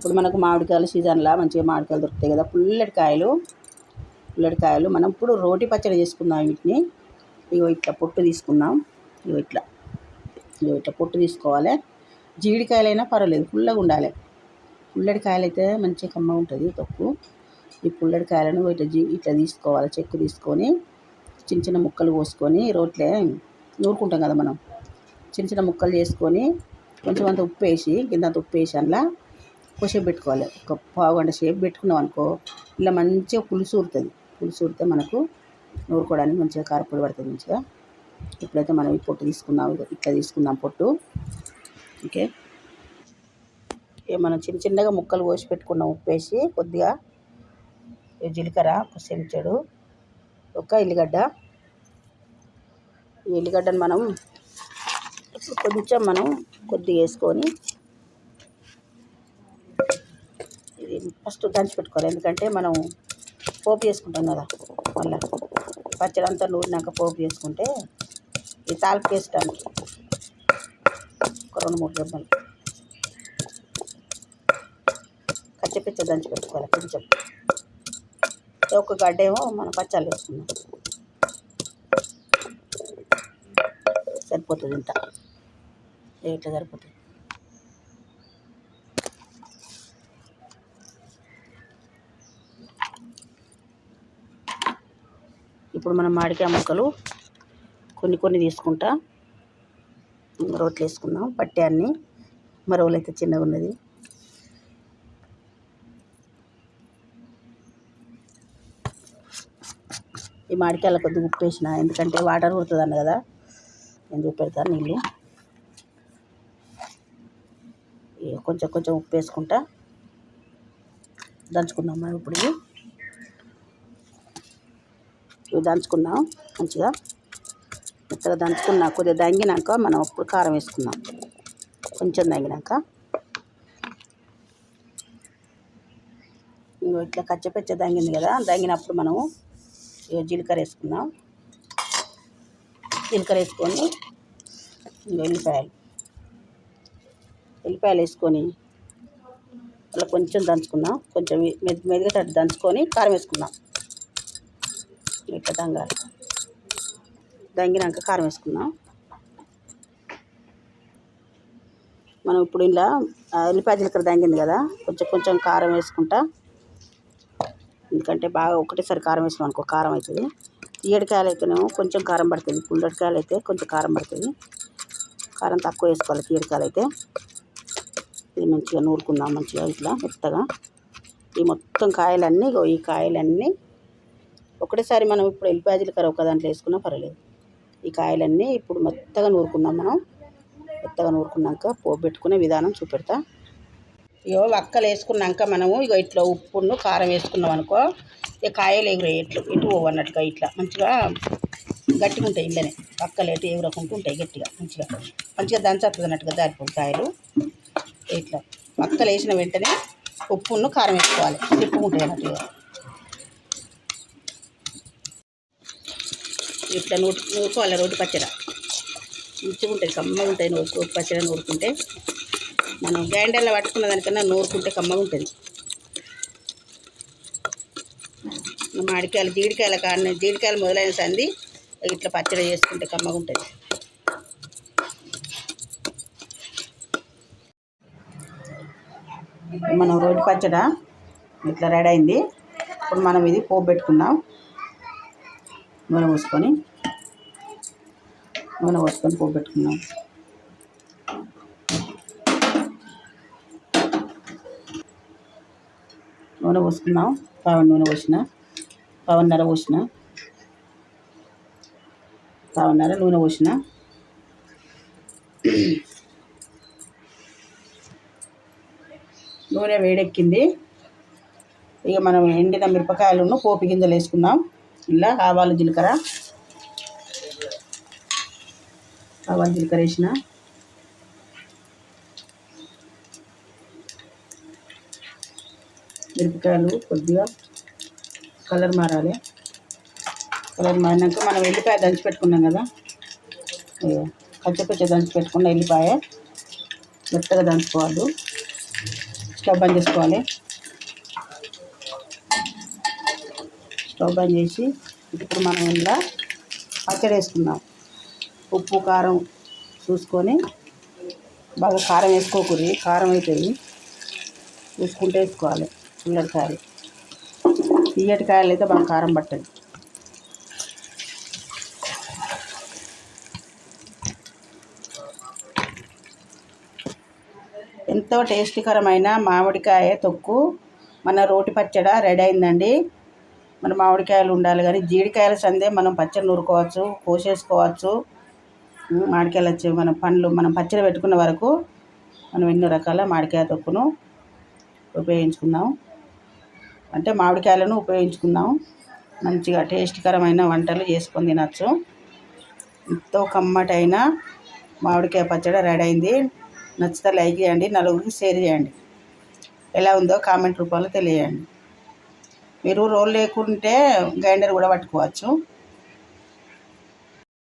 ఇప్పుడు మనకు మామిడికాయల సీజన్లో మంచిగా మామిడికాయలు దొరుకుతాయి కదా. పుల్లటి కాయలు పుల్లటి కాయలు. మనం ఇప్పుడు రోటి పచ్చడి చేసుకుందాం వీటిని. ఇగో ఇట్లా పొట్టు తీసుకుందాం. ఇగో ఇట్లా. ఇగో ఇట్లా పొట్టు తీసుకోవాలి. జీడికాయలైనా పర్వాలేదు పుల్లగా ఉండాలి. పుల్లటి కాయలు అయితే మంచిగా కమ్మ ఉంటుంది తొక్కు. ఈ పుల్లటి కాయలను ఇట్లా జీ ఇట్లా తీసుకోవాలి. చెక్కు తీసుకొని చిన్న చిన్న ముక్కలు కోసుకొని రోట్లే నూరుకుంటాం కదా మనం. చిన్న చిన్న ముక్కలు చేసుకొని కొంచెం అంత ఉప్పు వేసి కింద అంత ఉప్పు వేసి అందులో కొసేపు పెట్టుకోవాలి. ఒక పావు గంట సేపు పెట్టుకున్నాం అనుకో ఇలా మంచిగా పులుసు ఉడుతుంది పులుసు ఉడితే మనకు నూరుకోవడానికి మంచిగా కారపొడి పడుతుంది మంచిగా. ఇప్పుడైతే మనం ఈ పొట్టు తీసుకుందాం ఇట్లా తీసుకుందాం పొట్టు. ఓకే. ఇక మనం చిన్న చిన్నగా ముక్కలు కోసి పెట్టుకున్నాం ఉప్పు వేసి కొద్దిగా జీలకర్ర ఒక చెంచాడు ఒక ఎల్లిగడ్డ. ఈ ఎల్లిగడ్డను మనం కొంచెం మనం కొద్దిగా వేసుకొని ఇది ఫస్ట్ దంచి పెట్టుకోవాలి. ఎందుకంటే మనం పోపు చేసుకుంటాం కదా మళ్ళీ పచ్చడి అంతా నూరినాక పోపు చేసుకుంటే ఈ తాలింపు వేసడానికి ఒక రెండు మూడు దెబ్బలు కచ్చపిచ్చ దంచి పెట్టుకోవాలి కొంచెం. ఒక గడ్డ ఏమో మనం పచ్చళ్ళు వేసుకుందాం. సరిపోతుంది ఇంత. ఇట్లా సరిపోతుంది? ఇప్పుడు మనం మాడికాయ ముక్కలు కొన్ని కొన్ని తీసుకుంటా. రోట్లు వేసుకుందాం. పట్టే అన్ని. మరొకలు అయితే చిన్నగా ఉన్నది. ఈ మాడికాయల కొద్దిగా ఉప్పు వేసిన ఎందుకంటే వాటర్ కొడుతుంది అన్న కదా. నేను చూపెడతాను నీళ్ళు. ఇక కొంచెం కొంచెం ఉప్పు వేసుకుంటా. దంచుకుందాం మనం ఇప్పుడు దంచుకుందాం మంచిగా మెత్తగా దంచుకున్నా. కొద్దిగా దంగినాక మనం ఇప్పుడు కారం వేసుకుందాం. కొంచెం దంగినాక. ఇంకో ఇట్లా కచ్చపెచ్చ దంగింది కదా దంగినప్పుడు మనము ఇక జీలకర్ర వేసుకుందాం. జీలకర్ర వేసుకొని ఇంకో ఎల్లిపాయలు. ఎల్లిపాయలు వేసుకొని అలా కొంచెం దంచుకుందాం కొంచెం మెది మెదిగేటట్టు దంచుకొని కారం వేసుకుందాం. ఇట్లా దంగాలి దంగినాక కారం వేసుకుందాం. మనం ఇప్పుడు ఇలా ఎల్లిపాయ జీలకర్ర దంగింది కదా కొంచెం కొంచెం కారం వేసుకుంటా. ఎందుకంటే బాగా ఒకటేసారి కారం వేసినాం అనుకో కారం అవుతుంది. తీయడికాయలు అయితేనేమో కొంచెం కారం పడుతుంది పుల్లడికాయలు అయితే కొంచెం కారం పడుతుంది. కారం తక్కువ వేసుకోవాలి తీయడికాయలు అయితే ఇది మంచిగా నూరుకుందాం మంచిగా ఇట్లా మెత్తగా. ఈ మొత్తం కాయలన్నీ ఈ కాయలన్నీ ఒకటేసారి మనం ఇప్పుడు ఎల్లిపాయ జీలకర్ర ఒక దాంట్లో వేసుకున్నా పర్వాలేదు. ఈ కాయలన్నీ ఇప్పుడు మెత్తగా నూరుకుందాం మనం. మెత్తగా నూరుకున్నాక పోపు పెట్టుకునే విధానం చూపెడతా. ఇగో వక్కలు వేసుకున్నాక మనము ఇక ఇట్లా ఉప్పును కారం వేసుకున్నాం అనుకో ఇక కాయలు ఎగురే ఇట్లు ఇటు పోవన్నట్టుగా ఇట్లా మంచిగా గట్టిగా ఉంటాయి ఇళ్ళనే వక్కలు ఎటు ఎగురకుంటూ ఉంటాయి గట్టిగా మంచిగా. మంచిగా దంచతుంది అన్నట్టుగా దారిపోయి కాయలు. ఇట్లా. వక్కలు వేసిన వెంటనే ఉప్పును కారం వేసుకోవాలి. తిప్పుకుంటాయి అన్నట్టుగా ఇట్లా నూరు నూరుకోవాలి? రోడ్డు పచ్చడి. మంచిగా ఉంటుంది కమ్మగా ఉంటాయి నూరు పచ్చడి నూరుకుంటే. మనం గ్రైండర్లో పట్టుకున్న దానికన్నా నూరుకుంటే కమ్మగా ఉంటుంది. మామిడికాయలు జీడికాయల కాడ జీడికాయలు మొదలైన సంది ఇట్లా పచ్చడి చేసుకుంటే కమ్మగా ఉంటుంది. మనం రోడ్డు పచ్చడ ఇట్లా రెడీ అయింది. ఇప్పుడు మనం ఇది పోపు పెట్టుకుందాం. నూనె పోసుకొని నూనె పోసుకొని పోపు పెట్టుకున్నాం నూనె పోసుకున్నాం. పావు నూనె పోసిన పావున్నర పోసిన పావున్నర నూనె పోసిన. నూనె వేడెక్కింది. ఇక మనం ఎండిన మిరపకాయలను పోపు గింజలు వేసుకుందాం. ఇలా ఆవాలు జీలకర్ర. ఆవాలు జీలకర్ర వేసిన. మిరపకాయలు కొద్దిగా కలర్ మారాలి. కలర్ మారినాక మనం ఎల్లిపాయ దంచి పెట్టుకున్నాం కదా. ఇదిగో పచ్చపచ్చ దంచి పెట్టుకున్న ఎల్లిపాయ మెత్తగా దంచుకోవాలి. స్టవ్ బంద్ చేసుకోవాలి. స్టవ్ బంద్ చేసి ఇప్పుడు మనం ఇందులో పచ్చడి వేసుకుందాం. ఉప్పు కారం చూసుకొని బాగా కారం వేసుకోకూడదు కారం అవుతుంది చూసుకుంటే వేసుకోవాలి ఉల్లడికాయలు తీయటి కాయలు అయితే బాగా కారం పట్టదు. ఎంతో టేస్టీకరమైన మామిడికాయ తొక్కు. మన రోటి పచ్చడ రెడీ అయిందండి. మన మామిడికాయలు ఉండాలి కానీ జీడికాయల సందే మనం పచ్చడి నూరుకోవచ్చు కోసేసుకోవచ్చు. మామిడికాయలు వచ్చే మన పండ్లు మనం పచ్చడి పెట్టుకున్న వరకు మనం ఎన్నో రకాల మామిడికాయ తొక్కును ఉపయోగించుకుందాం. అంటే మామిడికాయలను ఉపయోగించుకుందాం. మంచిగా టేస్టీకరమైన వంటలు చేసుకొని తినచ్చు. ఎంతో కమ్మటైన మామిడికాయ పచ్చడి రెడీ అయింది. నచ్చితే లైక్ చేయండి నలుగురికి షేర్ చేయండి. ఎలా ఉందో కామెంట్ రూపంలో తెలియజేయండి. మీరు రోల్ లేకుంటే గ్రైండర్ కూడా పట్టుకోవచ్చు.